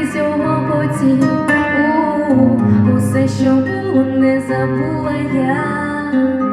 крізь його потік усе, що було, не забула я.